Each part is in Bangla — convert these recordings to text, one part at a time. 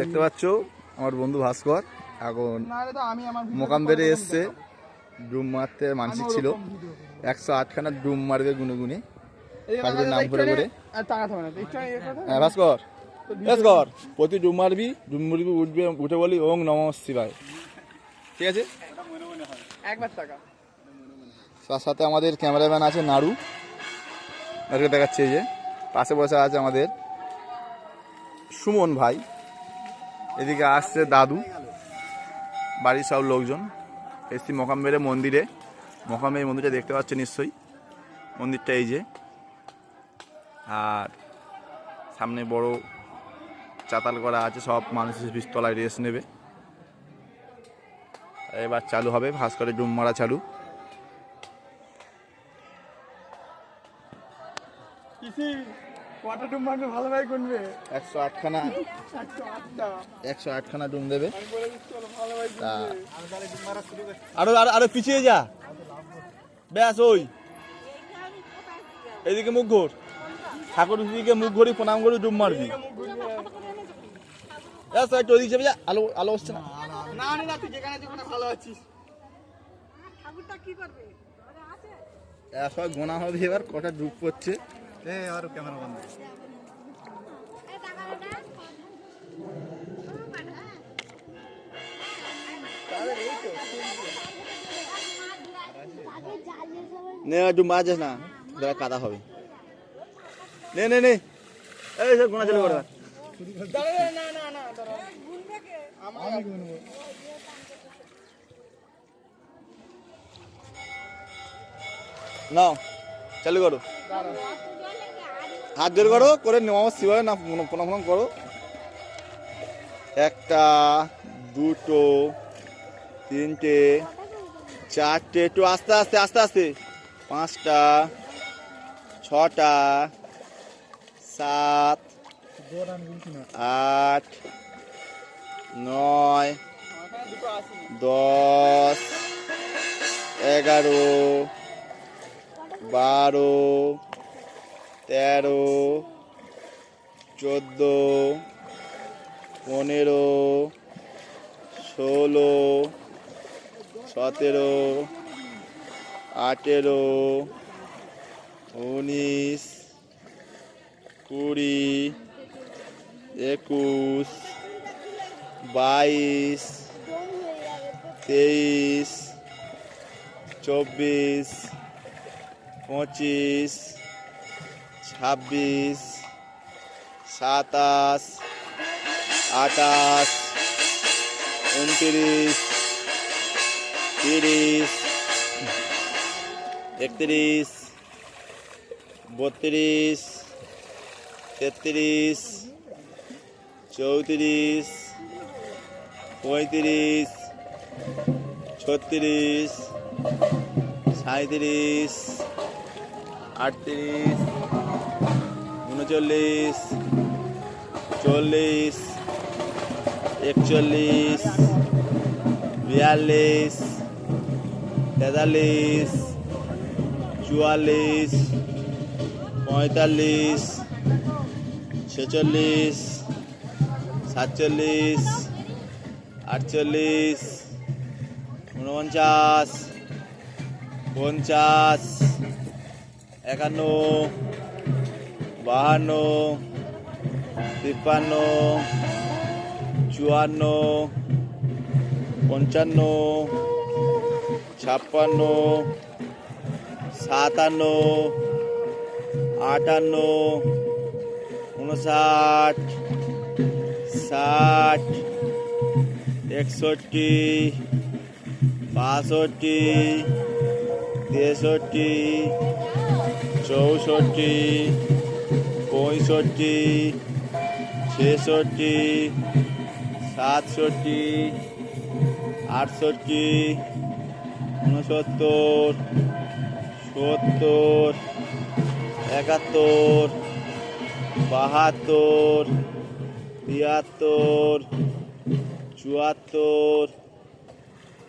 দেখতে পাচ্ছ আমার বন্ধু ভাস্কর। এখন মোকাম বেড়ে এসছে। ডুম মারতে মানসিক ছিল। একশো আটখানা ডুম মারবে গুনে গুনে নাম করে করে হ্যাঁ ভাস্কর। ভাস্কর, প্রতি ডুম মারবি ডুম মারবি, উঠবে, উঠে বলি, ওং নম শিবায়। ঠিক আছে? তার সাথে আমাদের ক্যামেরাম্যান আছে নাড়ু। দেখাচ্ছে যে। পাশে বসে আছে আমাদের সুমন ভাই। এদিকে আসছে দাদু। বাড়ির সব লোকজন। এসছি মোকাম্বেরে মন্দিরে। মোকামে এই মন্দিরটা দেখতে পাচ্ছে নিশ্চয়ই। মন্দিরটা এই যে। আর সামনে বড় চাতাল করা আছে, সব মানুষ বিস্তলায় রেস্ট নেবে। এবার চালু হবে ভাস্করের ডুম মারা চালু। কটা ডুম মারবে? ভালো ভাই গুনবে। একশো আটখানা। একশো আটখানা ডুম দেবে। আরও আরও আরও পিছিয়ে যা। ব্যাস ওই। এদিকে মুখ ঘোর। ঠাকুর দিকে মুখ ঘুরি প্রণাম করি ডুব মারবি। ব্যাস একটু ওদিকে যাবে যা। আলো আলো হচ্ছে না। না না না তুই যেখানে যেখানে ভালো আছিস। ঠাকুরটা কি করবে? সব গোনা হবে এবার কটা ডুব পড়ছে। এই টাকা ওটা নে ডুব মারাছিস না দাঁড়া কাদা হবে। নে নে নে। এই সব গোনা চালু করে না না না আমি গুনবো নাও, চালু করো। হাত জোর করো, করে নেওয়া শিবায় না প্রণাম প্রণাম করো। একটা, দুটো, তিনটে, চারটে, একটু আস্তে আস্তে আস্তে আস্তে। পাঁচটা, ছটা, সাত, আট, নয়, দশ, এগারো, বারো তেরো চোদ্দ পনেরো ষোলো সতেরো আঠেরো উনিশ কুড়ি একুশ বাইশ তেইশ চব্বিশ পঁচিশ ছাব্বিশ সাতাশ আঠাশ উনত্রিশ তিরিশ একত্রিশ বত্রিশ তেত্রিশ চৌত্রিশ পঁয়ত্রিশ ছত্রিশ সাঁত্রিশ আটত্রিশ উনচল্লিশ চল্লিশ একচল্লিশ বিয়াল্লিশ তেতাল্লিশ চুয়াল্লিশ পঁয়তাল্লিশ ছেচল্লিশ সাতচল্লিশ আটচল্লিশ উনপঞ্চাশ পঞ্চাশ একান্ন বাহান্ন তিপ্পান্ন চুয়ান্ন পঞ্চান্ন ছাপ্পান্ন সাতান্ন আটান্ন উনষাট ষাট একষট্টি বাষট্টি তেষট্টি চৌষট্টি পঁয়ষট্টি ছেষট্টি সাতষট্টি আটষট্টি উনসত্তর সত্তর একাত্তর বাহাত্তর তিয়াত্তর চুয়াত্তর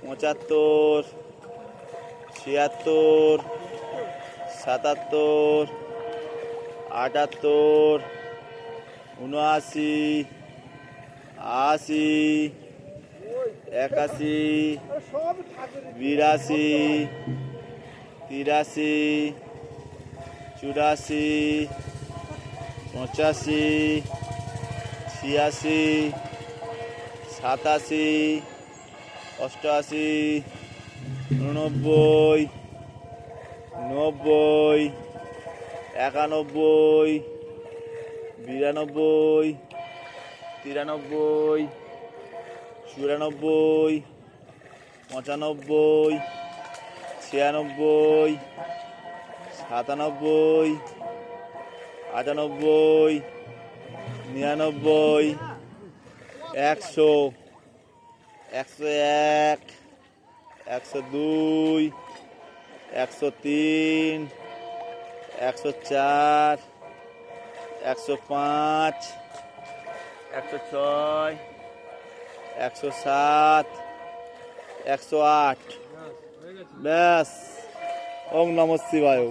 পঁচাত্তর ছিয়াত্তর সাতাত্তর আটাত্তর উনআশি আশি একাশি বিরাশি তিরাশি চুরাশি পঁচাশি ছিয়াশি সাতাশি অষ্টআশি উননব্বই নব্বই, একানব্বই, বিরানব্বই, তিরানব্বই, চুরানব্বই, পঁচানব্বই, ছিয়ানব্বই, সাতানব্বই, আটানব্বই, নিরানব্বই, একশো একশো এক, একশো দুই একশো তিন একশো চার একশো পাঁচ একশো ছয় একশো সাত একশো আট। ব্যাস। ওম নম শিবায়।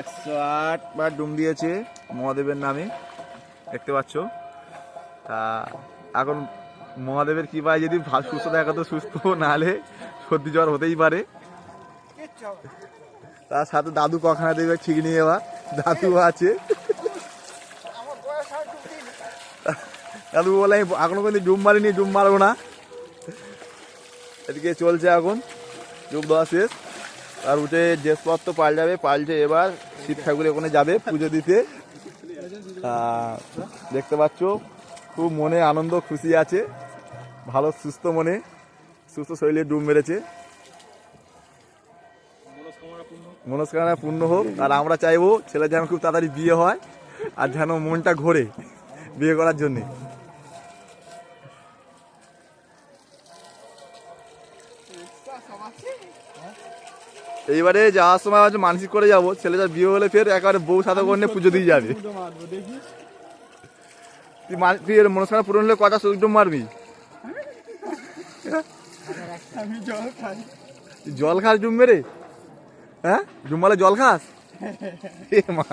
একশো আট বার ডুম দিয়েছে মহাদেবের নামে। দেখতে পাচ্ছ। তা এখন মহাদেবের কি পায় যদি সুস্থ দেখা তো সুস্থ, নাহলে সর্দি জ্বর হতেই পারে। তার সাথে দাদু কখানা দেবে ঠিক নিয়ে এবার দাদু আছে। দাদু বলে, আমি এখনও কিন্তু ডুম মারিনি, ডুম মারবো না। এদিকে চলছে এখন ডুব দেওয়া শেষ। আর উঠে ড্রেসপত্র পাল্টাবে, পাল্টে এবার শিব ঠাকুরের ওখানে যাবে পুজো দিতে। দেখতে পাচ্ছ, খুব মনে আনন্দ, খুশি আছে। ভালো সুস্থ মনে সুস্থ শরীরে ডুব মেরেছে। মনস্কামনা পূর্ণ হোক। আর আমরা চাইব ছেলে যেন খুব তাড়াতাড়ি বিয়ে হয় আর যেন মনটা ঘোরে বিয়ে করার জন্যে। এইবারে যাওয়ার সময় হচ্ছে মানসিক করে যাব। ছেলেটার বিয়ে হলে ফের একেবারে বউ সাথে করে পুজো দিয়ে যাবে। তুই তুই মনস্কামনা পূরণ হলে কটা সুযোগ মারবি? আমি জল খাই। জল খাস ডুম মেরে? হ্যাঁ? ডুম মারলে জল খাস? এ মা।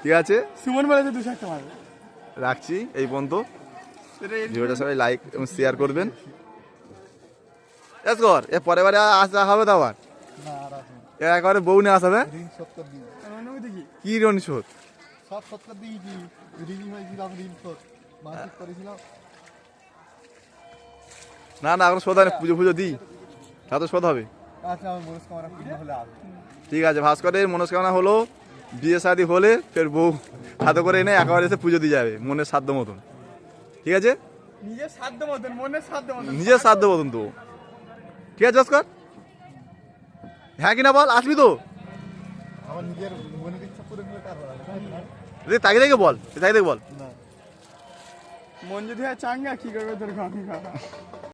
ঠিক আছে? সুমন বলেছে মারবে। রাখছি এই পর্যন্ত। ভিডিওটা সবাই লাইক এবং শেয়ার করবেন। এস কর এ পরের বারে আসা হবে তো আবার। না আর আসবে না। এ একেবারে বউ নিয়ে আসাবে। কি কি শোধ? সব সত্তর দিয়েছি ঋণী হয়েছিলাম ঋণ শোধ। মাসিক করেছিলাম না না এখন শোধ হয় পুজো পুজো দিই। তা তো শোধ হবে। আচ্ছা ঠিক আছে ভাস্করের মনস্কামনা হলো বিয়ে শাদি হলে ফের বউ হাতে করে এনে একেবারে এসে পুজো দিয়ে যাবে মনের সাধ্য মতন। ঠিক আছে? নিজের সাধ্য মতন মনের সাধ্য মতন। নিজের সাধ্য মতন তো। ঠিক আছে ভাস্কর? হ্যাঁ কিনা বল আসবি তো? আমার নিজের মনের ইচ্ছা পূরণ হলে তার তাকে দেখে বল তাকে দেখে বল। মন যদি হয় চাঙ্গা কি করবে তোর গঙ্গা?